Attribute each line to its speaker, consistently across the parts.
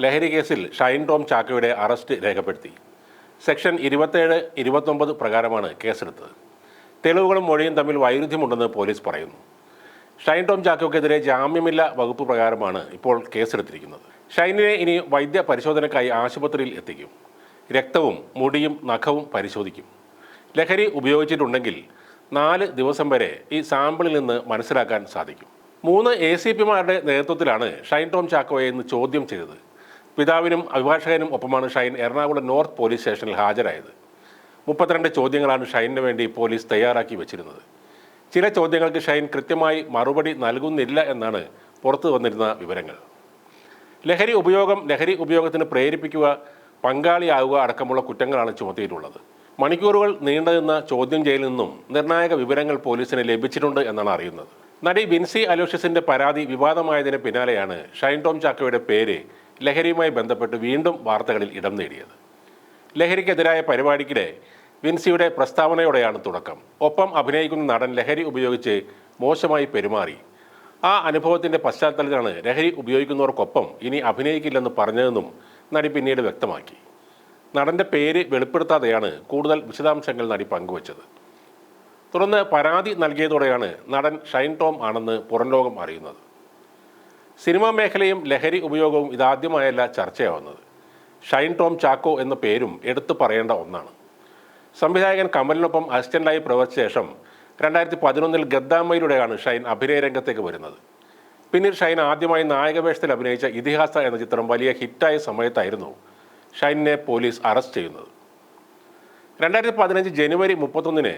Speaker 1: ലഹരി കേസിൽ ഷൈൻ ടോം ചാക്കോയുടെ അറസ്റ്റ് രേഖപ്പെടുത്തി. സെക്ഷൻ ഇരുപത്തേഴ് ഇരുപത്തൊമ്പത് പ്രകാരമാണ് കേസെടുത്തത്. തെളിവുകളും മൊഴിയും തമ്മിൽ വൈരുദ്ധ്യമുണ്ടെന്ന് പോലീസ് പറയുന്നു. ഷൈൻ ടോം ചാക്കോക്കെതിരെ ജാമ്യമില്ല വകുപ്പ് പ്രകാരമാണ് ഇപ്പോൾ കേസെടുത്തിരിക്കുന്നത്. ഷൈനിനെ ഇനി വൈദ്യ പരിശോധനയ്ക്കായി ആശുപത്രിയിൽ എത്തിക്കും. രക്തവും മുടിയും നഖവും പരിശോധിക്കും. ലഹരി ഉപയോഗിച്ചിട്ടുണ്ടെങ്കിൽ നാല് ദിവസം വരെ ഈ സാമ്പിളിൽ നിന്ന് മനസ്സിലാക്കാൻ സാധിക്കും. മൂന്ന് എ സി പിമാരുടെ നേതൃത്വത്തിലാണ് ഷൈൻ ടോം ചാക്കോയെ ഇന്ന് ചോദ്യം ചെയ്തത്. പിതാവിനും അഭിഭാഷകനും ഒപ്പമാണ് ഷൈൻ എറണാകുളം നോർത്ത് പോലീസ് സ്റ്റേഷനിൽ ഹാജരായത്. മുപ്പത്തിരണ്ട് ചോദ്യങ്ങളാണ് ഷൈനു വേണ്ടി പോലീസ് തയ്യാറാക്കി വെച്ചിരുന്നത്. ചില ചോദ്യങ്ങൾക്ക് ഷൈൻ കൃത്യമായി മറുപടി നൽകുന്നില്ല എന്നാണ് പുറത്തു വന്നിരുന്ന വിവരങ്ങൾ. ലഹരി ഉപയോഗം ലഹരി ഉപയോഗത്തിന് പ്രേരിപ്പിക്കുക പങ്കാളിയാവുക അടക്കമുള്ള കുറ്റങ്ങളാണ് ചുമത്തിയിട്ടുള്ളത്. മണിക്കൂറുകൾ നീണ്ടുനിന്ന ചോദ്യം ചെയ്യലിൽ നിന്നും നിർണായക വിവരങ്ങൾ പോലീസിന് ലഭിച്ചിട്ടുണ്ട് എന്നാണ് അറിയുന്നത്. നടി വിൻസി അലോഷ്യസിന്റെ പരാതി വിവാദമായതിന് പിന്നാലെയാണ് ഷൈൻ ടോം ചാക്കോയുടെ പേര് ലഹരിയുമായി ബന്ധപ്പെട്ട് വീണ്ടും വാർത്തകളിൽ ഇടം നേടിയത്. ലഹരിക്കെതിരായ പരിപാടിക്കിടെ വിൻസിയുടെ പ്രസ്താവനയോടെയാണ് തുടക്കം. ഒപ്പം അഭിനയിക്കുന്ന നടൻ ലഹരി ഉപയോഗിച്ച് മോശമായി പെരുമാറി. ആ അനുഭവത്തിന്റെ പശ്ചാത്തലത്തിലാണ് ലഹരി ഉപയോഗിക്കുന്നവർക്കൊപ്പം ഇനി അഭിനയിക്കില്ലെന്ന് പറഞ്ഞതെന്നും നടി പിന്നീട് വ്യക്തമാക്കി. നടന്റെ പേര് വെളിപ്പെടുത്താതെയാണ് കൂടുതൽ വിശദാംശങ്ങൾ നടി പങ്കുവച്ചത്. തുടർന്ന് പരാതി നൽകിയതോടെയാണ് നടൻ ഷൈൻ ടോം ആണെന്ന് പുറംലോകം അറിയുന്നത്. സിനിമാ മേഖലയും ലഹരി ഉപയോഗവും ഇതാദ്യമായല്ല ചർച്ചയാവുന്നത്. ഷൈൻ ടോം ചാക്കോ എന്ന പേരും എടുത്തു പറയേണ്ട ഒന്നാണ്. സംവിധായകൻ കമലിനൊപ്പം അസിസ്റ്റന്റായി പ്രവർത്തിച്ച ശേഷം രണ്ടായിരത്തി പതിനൊന്നിൽ ഗദ്ദാമയിലൂടെയാണ് ഷൈൻ അഭിനയ രംഗത്തേക്ക് വരുന്നത്. പിന്നീട് ഷൈൻ ആദ്യമായി നായകവേഷത്തിൽ അഭിനയിച്ച ഇതിഹാസ എന്ന ചിത്രം വലിയ ഹിറ്റായ സമയത്തായിരുന്നു ഷൈനിനെ പോലീസ് അറസ്റ്റ് ചെയ്യുന്നത്. രണ്ടായിരത്തി പതിനഞ്ച് ജനുവരി മുപ്പത്തൊന്നിന്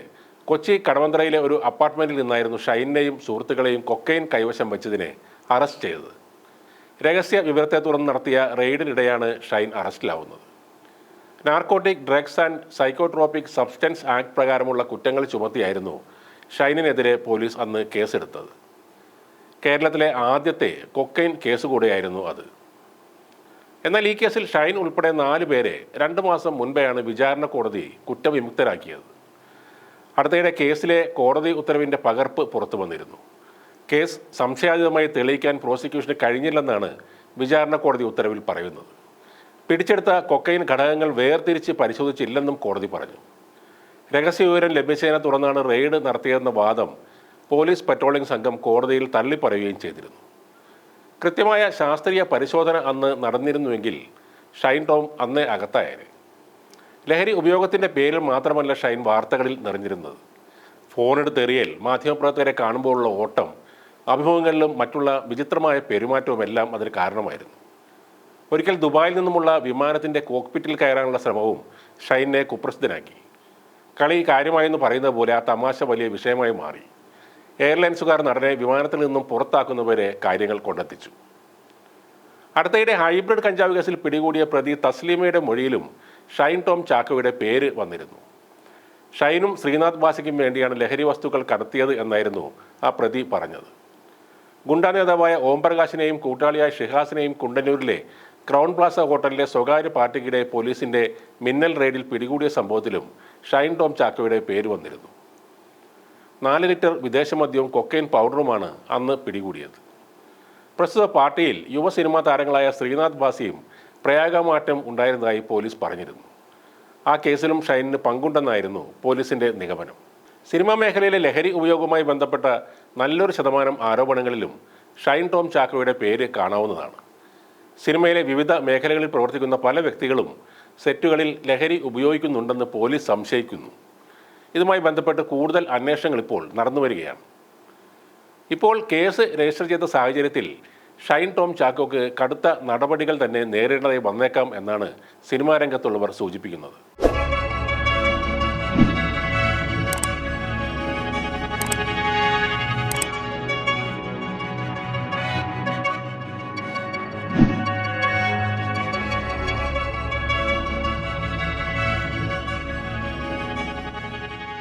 Speaker 1: കൊച്ചി കടവന്ത്രയിലെ ഒരു അപ്പാർട്ട്മെന്റിൽ നിന്നായിരുന്നു ഷൈനെയും സുഹൃത്തുക്കളെയും കൊക്കൈൻ കൈവശം വെച്ചതിനെ അറസ്റ്റ് ചെയ്തത്. രഹസ്യ വിവരത്തെ തുടർന്ന് നടത്തിയ റെയ്ഡിനിടെയാണ് Shine അറസ്റ്റിലാവുന്നത്. Narcotic drugs and psychotropic substance act പ്രകാരമുള്ള കുറ്റങ്ങൾ ചുമത്തിയായിരുന്നു ഷൈനിനെതിരെ പോലീസ് അന്ന് കേസെടുത്തത്. കേരളത്തിലെ ആദ്യത്തെ കൊക്കൈൻ കേസ് കൂടെയായിരുന്നു അത്. എന്നാൽ ഈ കേസിൽ ഷൈൻ ഉൾപ്പെടെ നാല് പേരെ രണ്ട് മാസം മുൻപെയാണ് വിചാരണ കോടതി കുറ്റവിമുക്തരാക്കിയത്. അടുത്തിടെ കേസിലെ കോടതി ഉത്തരവിന്റെ പകർപ്പ് പുറത്തു വന്നിരുന്നു. കേസ് സംശയാതീതമായി തെളിയിക്കാൻ പ്രോസിക്യൂഷന് കഴിഞ്ഞില്ലെന്നാണ് വിചാരണ കോടതി ഉത്തരവിൽ പറയുന്നത്. പിടിച്ചെടുത്ത കൊക്കൈൻ ഘടകങ്ങൾ വേർതിരിച്ച് പരിശോധിച്ചില്ലെന്നും കോടതി പറഞ്ഞു. രഹസ്യ വിവരം ലഭിച്ചതിനെ തുടർന്നാണ് റെയ്ഡ് നടത്തിയതെന്ന വാദം പോലീസ് പട്രോളിംഗ് സംഘം കോടതിയിൽ തള്ളിപ്പറയുകയും ചെയ്തിരുന്നു. കൃത്യമായ ശാസ്ത്രീയ പരിശോധന അന്ന് നടന്നിരുന്നുവെങ്കിൽ ഷൈൻ ടോം അന്നേ അകത്തായേനെ. ലഹരി ഉപയോഗത്തിന്റെ പേരിൽ മാത്രമല്ല ഷൈൻ വാർത്തകളിൽ നിറഞ്ഞിരുന്നത്. ഫോണെടുത്തെറിയൽ മാധ്യമപ്രവർത്തകരെ കാണുമ്പോഴുള്ള ഓട്ടം അഭിമുഖങ്ങളിലും മറ്റുള്ള വിചിത്രമായ പെരുമാറ്റവും എല്ലാം അതിന് കാരണമായിരുന്നു. ഒരിക്കൽ ദുബായിൽ നിന്നുമുള്ള വിമാനത്തിന്റെ കോക്പിറ്റിൽ കയറാനുള്ള ശ്രമവും ഷൈനെ കുപ്രസിദ്ധനാക്കി. കളി കാര്യമായെന്ന് പറയുന്ന പോലെ ആ തമാശ വലിയ വിഷയമായി മാറി. എയർലൈൻസുകാർ നടനെ വിമാനത്തിൽ നിന്നും പുറത്താക്കുന്നവരെ കാര്യങ്ങൾ കൊണ്ടെത്തിച്ചു. അടുത്തയിടെ ഹൈബ്രിഡ് കഞ്ചാവ് കേസിൽ പിടികൂടിയ പ്രതി തസ്ലീമയുടെ മൊഴിയിലും ഷൈൻ ടോം ചാക്കോയുടെ പേര് വന്നിരുന്നു. ഷൈനും ശ്രീനാഥ് ബാസിക്കും വേണ്ടിയാണ് ലഹരി വസ്തുക്കൾ കടത്തിയത് എന്നായിരുന്നു ആ പ്രതി പറഞ്ഞത്. ഗുണ്ടാ നേതാവായ ഓംപ്രകാശിനെയും കൂട്ടാളിയായ ഷിഹാസിനെയും കുണ്ടന്നൂരിലെ ക്രൗൺ പ്ലാസ ഹോട്ടലിലെ സ്വകാര്യ പാർട്ടിക്കിടെ പോലീസിന്റെ മിന്നൽ റെയ്ഡിൽ പിടികൂടിയ സംഭവത്തിലും ഷൈൻ ടോം ചാക്കോയുടെ പേര് വന്നിരുന്നു. നാല് ലിറ്റർ വിദേശമദ്യവും കൊക്കൈൻ പൗഡറുമാണ് അന്ന് പിടികൂടിയത്. പ്രസ്തുത പാർട്ടിയിൽ യുവ സിനിമാ താരങ്ങളായ ശ്രീനാഥ് ബാസിയും പ്രയാഗമാറ്റം ഉണ്ടായിരുന്നതായി പോലീസ് പറഞ്ഞിരുന്നു. ആ കേസിലും ഷൈനിന് പങ്കുണ്ടെന്നായിരുന്നു പോലീസിന്റെ നിഗമനം. സിനിമാ മേഖലയിലെ ലഹരി ഉപയോഗവുമായി ബന്ധപ്പെട്ട നല്ലൊരു ശതമാനം ആരോപണങ്ങളിലും ഷൈൻ ടോം ചാക്കോയുടെ പേര് കാണാവുന്നതാണ്. സിനിമയിലെ വിവിധ മേഖലകളിൽ പ്രവർത്തിക്കുന്ന പല വ്യക്തികളും സെറ്റുകളിൽ ലഹരി ഉപയോഗിക്കുന്നുണ്ടെന്ന് പോലീസ് സംശയിക്കുന്നു. ഇതുമായി ബന്ധപ്പെട്ട് കൂടുതൽ അന്വേഷണങ്ങൾ ഇപ്പോൾ നടന്നു വരികയാണ്. ഇപ്പോൾ കേസ് രജിസ്റ്റർ ചെയ്ത സാഹചര്യത്തിൽ ഷൈൻ ടോം ചാക്കോക്ക് കടുത്ത നടപടികൾ തന്നെ നേരിടേണ്ടതായി വന്നേക്കാം എന്നാണ് സിനിമാ രംഗത്തുള്ളവർ സൂചിപ്പിക്കുന്നത്.